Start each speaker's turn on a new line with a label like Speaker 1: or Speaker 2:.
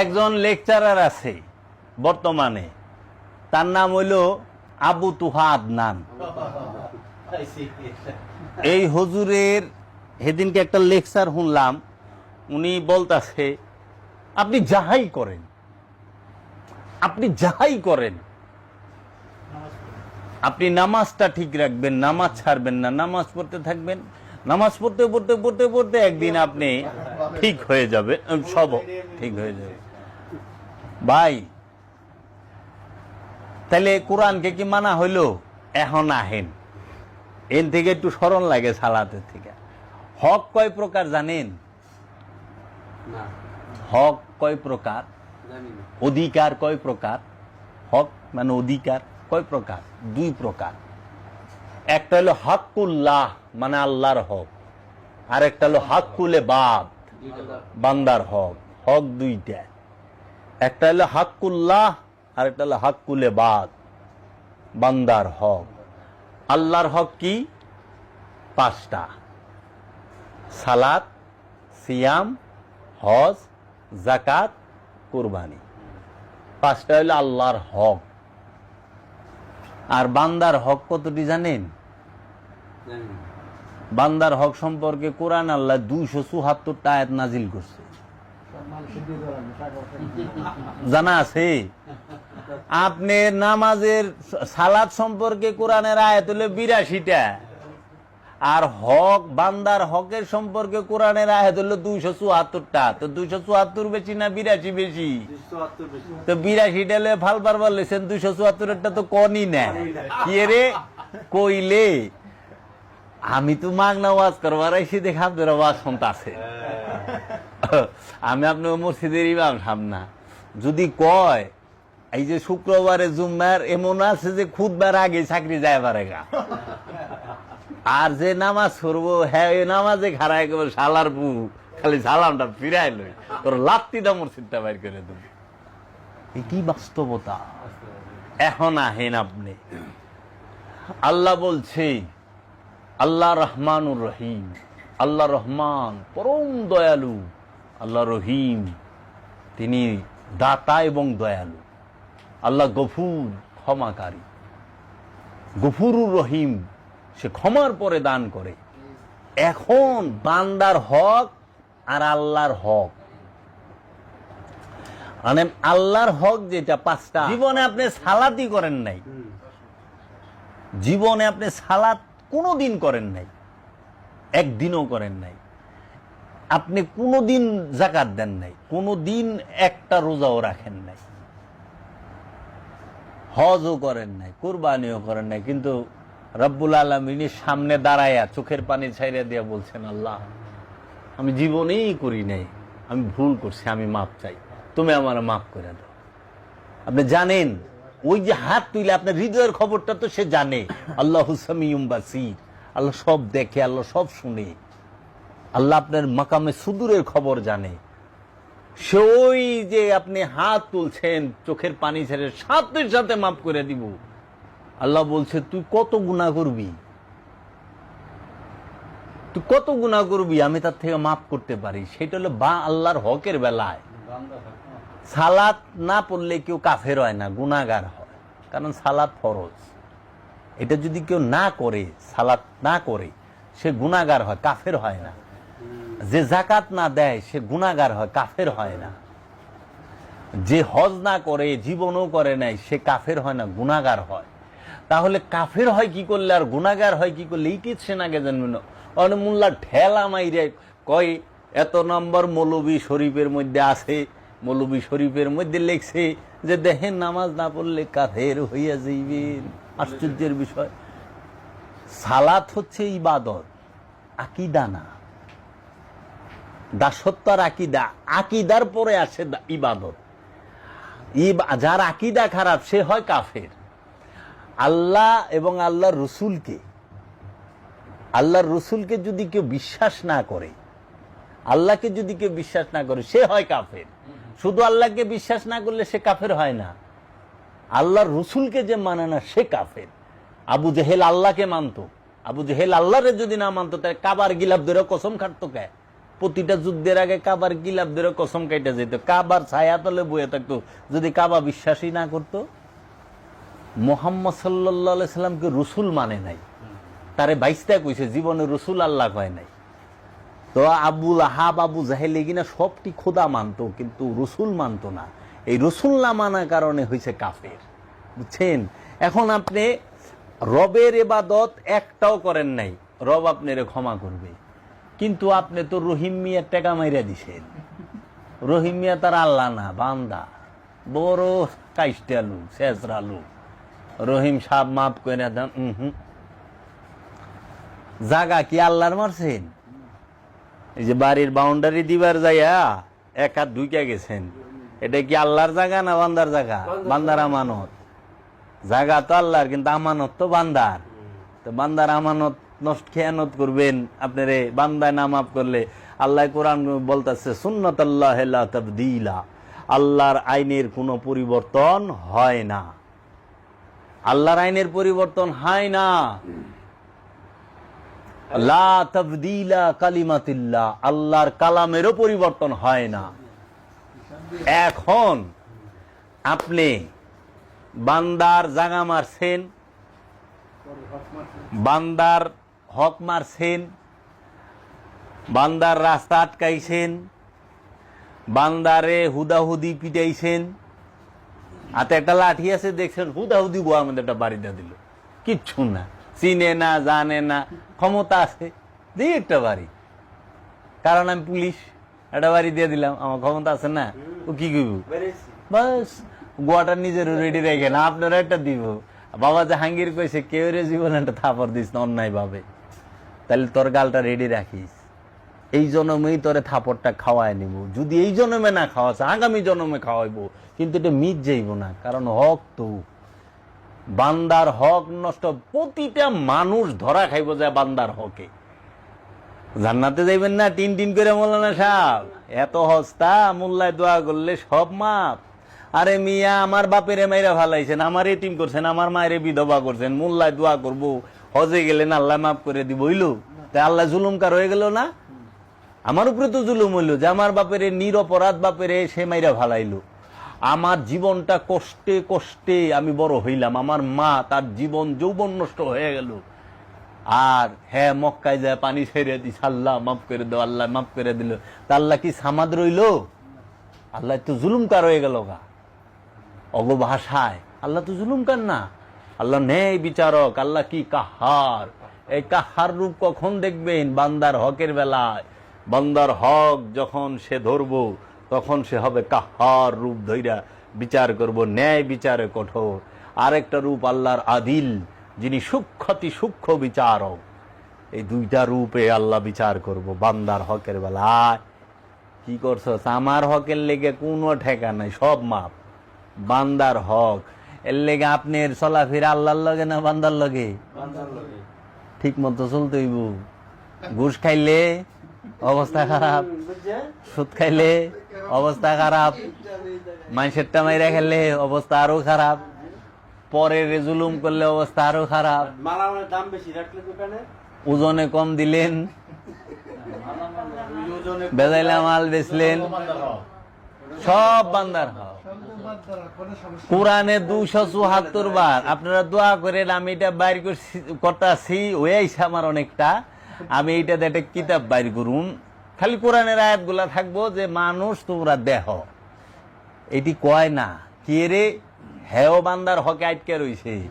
Speaker 1: একজন লেকচারার আছে বর্তমানে। তার নাম হইল আবু তুহা আদনান। এই হজুরের সেদিনকে একটা লেকচার শুনলাম, উনি বলতাছে, আপনি যাহাই করেন, আপনি যাহাই করেন, আপনি নামাজটা ঠিক রাখবেন, নামাজ ছাড়বেন না, নামাজ পড়তে থাকবেন, নামাজ পড়তে পড়তে পড়তে পড়তে একদিন আপনি ঠিক হয়ে যাবে সব ঠিক হয়ে যাবে। ভাই তাহলে কোরআনকে কি মানা হইল? এখন আহেন। এন থেকে একটু স্মরণ লাগে সালাতের থেকে। হক কয় প্রকার জানেন? হক কয় প্রকার? অধিকার কয় প্রকার? হক মানে অধিকার কয় প্রকার? দুই প্রকার। একটা হলো হাক্কুল্লাহ মানে আল্লাহর হক। আর একটা হলো হাক্কুলে
Speaker 2: দুইটা
Speaker 1: বান্দার হক হক দুইটা। একটা হলো হাক্কুল্লাহ আর একটা হলো হাক্কুলে বাদ, বান্দার হক। আল্লাহর হক কি? পাঁচটা। সালাত, সিয়াম, হজ জাকাত কুরবানি। পাঁচটা হলো আল্লাহর হক। আর বান্দার হক কতটি জানেন? বান্দার হক সম্পর্কে কোরআন আল্লাহ দুইশো চুহাত্তরটা আয়াত নাজিল করছে। জানা আছে? আপনি নামাজের সালাদ সম্পর্কে কোরআনের আয়াত হলো বিরাশিটা। আর হক, বান্দার হকের সম্পর্কে কোরআনের আয়াত হলো দুইশো চুয়াত্তরটা। তো দুইশো চুয়াত্তর বেশি না বিরাশি বেশি? তো বিরাশিটা লে ফাল পারবার লেছেন দুইশো চুয়াত্তরেরটা তো কনই না কি রে? কইলে। আমি তো মাগনা ওয়াজ করবার আইসি দেখে আপনার ওয়াজ শুনতে আছে। আমি আপনার মসজিদের ইমাম সামনা। যদি কয়, এই যে শুক্রবারে জুম্মার এমন আছে যে খুদবার আগে চাকরি যায় পারে গা। আর যে নামাজ পড়ব হ্যাঁ ওই নামাজে খারাপ একেবারে শালার বু খালি সালামটা ফিরাই লই। তোর লাত্তিটা মসজিদটা বাইর করে দেব। এটি বাস্তবতা? এখন আহেন আপনি। আল্লাহ বলছে আল্লাহ রহমানুর রহিম আল্লাহ রহমান পরম দয়ালু আল্লাহ রহিম। তিনি দাতা এবং দয়ালু আল্লাহ গফুর ক্ষমাকারী। গফুরুর রহিম সে ক্ষমার পরে দান করে। এখন বান্দার হক আর আল্লাহর হক। মানে আল্লাহর হক যেটা পাঁচটা। জীবনে আপনি সালাতই করেন নাই। জীবনে আপনি সালাত কোনো দিন করেন নাই। একদিনও করেন নাই। আপনি কোনো দিন জাকাত দেন নাই। কোনো দিন একটা রোজাও রাখেন নাই। হজও করেন নাই, কোরবানিও করেন নাই, কিন্তু রব্বুল আলমিনের সামনে দাঁড়ায়া চোখের পানি ছাইড়া দিয়া বলছেন, আল্লাহ, আমি জীবনেই করি নাই। আমি ভুল করছি, আমি মাপ চাই। তুমি আমার মাফ করে দাও। আপনি জানেন ওই যে হাত তুলে আপনার হৃদয়ের খবরটা তো সে জানে। আল্লাহ হুসামিউম আল্লাহ সব দেখে, আল্লাহ সব শুনে। আল্লাহ আপনার মাকামে সুদূরের খবর জানে। সে ওই যে আপনি হাত তুলছেন, চোখের পানি ছেড়ে সাথে সাথে মাফ করে দিব। আল্লাহ বলছে, তুই কত গুণা করবি? তুই কত গুণা করবি? আমি তার থেকে মাফ করতে পারি। সেটা হলো বা আল্লাহর হকের বেলায়। সালাত না পড়লে কেউ কাফের হয় না গুনাগার হয়। কারণ সালাত ফরজ। এটা যদি কেউ না করে, সালাত না করে, সে গুনাগার হয়, কাফের হয় না। যে জাকাত না দেয়, সে গুনাগার হয়, কাফের হয় না। যে হজ না করে, জীবনও করে নাই, সে কাফের হয় না গুনাগার হয়। তাহলে কাফের হয় কি করলে, আর গুনাগার হয় কি করলে? নাগে জানবে না। অনেক মোল্লা ঠেলা মাইরে কয়, এত নম্বর মৌলবী শরীফের মধ্যে আছে মৌলবী শরীফের মধ্যে লেখছে যে দেখেন নামাজ না পড়লে কাফের হইয়া যাইবেন। আশ্চর্যের বিষয়। সালাত হচ্ছে ইবাদত, আকিদা না। দাসত্ব আর আকিদা, আকিদার পরে আসে ইবাদত। যার আকিদা খারাপ, সে হয় কাফের। আল্লাহ এবং আল্লাহর রসুলকে আল্লাহর রসুলকে যদি কেউ বিশ্বাস না করে, আল্লাহকে যদি কেউ বিশ্বাস না করে, সে হয় কাফের। শুধু আল্লাহকে বিশ্বাস না করলে সে কাফের হয় না। আল্লাহর রসুলকে যে মানে না, সে কাফের। আবু জেহেল আল্লাহকে মানতো। আবু জেহেল আল্লাহরে যদি না মানতো, তাহলে কাবার গিলাপ কসম খাটতো কে? প্রতিটা যুদ্ধের আগে কাবার গিলাপদের কসম কাইটা যেত। কাবার ছায়া তলে বয়ে থাকতো। যদি কাবা বিশ্বাসই না করতো, মোহাম্মদ সাল্লাহ সাল্লামকে রসুল মানে নাই। তারে বাইশটা কইছে, জীবনে রসুল আল্লাহ কয় নাই। তো আবুল আহাব আবু জাহেলে কিনা সবটি খোদা মানতো, কিন্তু রসুল মানতো না। এই রসুল না মানার কারণে হয়েছে কাফের। বুঝছেন? এখন আপনি রবের এবাদত একটাও করেন নাই, রব আপনারে ক্ষমা করবে। কিন্তু আপনি তো রহিম মিয়ার টাকা মাইরা দিছেন। রহিম মিয়া তার আল্লাহ না, বান্দা। বড় কাইস্টালু শেষরালু রহিম সাহ মাফ করে দেন। জাগা কি আল্লাহর মারছেন? এই যে বাড়ির বাউন্ডারি দিবার যাইয়া এক হাত দুইটা গেছেন। এটা কি আল্লাহর জায়গা না বান্দার জায়গা? বান্দার আমানত। জায়গা তো আল্লাহর কিন্তু আমানত তো বান্দার। তো বান্দার আমানত নষ্ট খেয়ানত করবেন আপনারে বান্দায় না মাফ করলে। আল্লাহ কোরআন বলতেছে সুন্নত আল্লাহ তবদিলা। আল্লাহর আইনের কোনো পরিবর্তন হয় না। আল্লাহর আইনের পরিবর্তন হয় না। আল্লাহর কালামেরও পরিবর্তন হয় না। এখন আপনি বান্দার জাগা মারছেন, বান্দার হক মারছেন, বান্দার রাস্তা আটকাইছেন, বান্দারে হুদাহুদি পিটাইছেন। হাতে একটা লাঠি আছে, দেখছেন হুদাহুদি গোয়ার মধ্যে একটা বাড়িটা দিল। কিচ্ছু না। চিনে না জানে না ক্ষমতা আছে দিই একটা বাড়ি। কারণ আমি পুলিশ একটা বাড়ি দিয়ে দিলাম আমার ক্ষমতা আছে না ও কি করব বাস গোয়াটা নিজের রেডি রেখে না আপনারা একটা দিব। বাবা জাহাঙ্গীর কইছে কেউ রে জীবনে একটা থাপড় দিস না অন্যায় ভাবে। তাহলে তোর গালটা রেডি রাখিস। এই জন্মেই তোরে থাপড়টা খাওয়ায় নিব। যদি এই জন্মে না খাওয়াছে আগামী জন্মে খাওয়াইবো। কিন্তু এটা মিট যাইব না কারণ হক তো। বান্দার হক নষ্ট, প্রতিটা মানুষ ধরা খাইব যায় বান্দার হকে। জান্নাতে যাইবেন না, টিন টিন করে মৌলানা সাহেব। এত হস্তা, মোল্লায় দোয়া করলে সব মাপ। আরে মিয়া, আমার বাপের মাইরা ভালাইছেন আমার এটিম করছেন, আমার মায়ের বিধবা করছেন, মোল্লায় দোয়া করব। হজে গেলেন আল্লাহ মাফ করে দিব, হইল? তাই আল্লাহ জুলুমকার হয়ে গেল না? আমার উপরে তো জুলুম হইল যে আমার বাপের নিরপরাধ বাপের সে মাইরা ভালাইলো আমার জীবনটা কষ্টে কষ্টে আমি বড় হইলাম। আমার মা তার জীবন যৌবন নষ্ট হয়ে গেল। আর হ্যাঁ মক্কায় যায় পানি ছেড়ে দিস আল্লাহ মাফ করে দাও, আল্লাহ মাফ করে দিল। তা আল্লাহ কি সামাদ রইল? আল্লাহ তো জুলুমকার হয়ে গেল গা। অগ ভাষায়। আল্লাহ তো জুলুমকার না। আল্লাহ নেই বিচারক, আল্লাহ কি কাহার? এই কাহার রূপ কখন দেখবেন? বান্দার হকের বেলায়। বান্দার হক যখন সে ধরবো তখন সে হবে কাহার রূপ ধৈরা বিচার করব ন্যায় বিচারে কঠোর। আরেকটা রূপ আল্লাহর আদিল যিনি সূক্ষতি সূক্ষ্ম বিচারক। এই দুইটা রূপে আল্লাহ বিচার করব বান্দার হকের বেলায়। কি করছস? আমার হকের লেগে কোনো ঠেকা নাই সব মাপ। বান্দার হক এর লেগে আপনার চলাফেরা আল্লাহর লগে না বান্দার লগে। ঠিক মতো চলতে হইব। ঘুষ খাইলে অবস্থা খারাপ সুদ খাইলে অবস্থা খারাপ। মানুষেরটা মাইরা খেললে অবস্থা আরও খারাপ। পরে রেজুলুম করলে অবস্থা আরও খারাপ।
Speaker 2: দাম বেশি রাখলে দোকানে
Speaker 1: ওজনে কম দিলেন। বেজাইলা মাল বেচলেন। সব বান্দার কোরআনে দুশো চুহাত্তর বার। আপনারা দোয়া করেন আমি এটা বাইর করছি- করতাছি আইসা আমার অনেকটা। আমি এইটা একটা কিতাব বাইর করুন। খালি কোরআনের আয়াতগুলা থাকব যে মানুষ তোমরা দেহ। এটি কয় না? কে রে? হেও বান্দার হকে আটকে রইছে।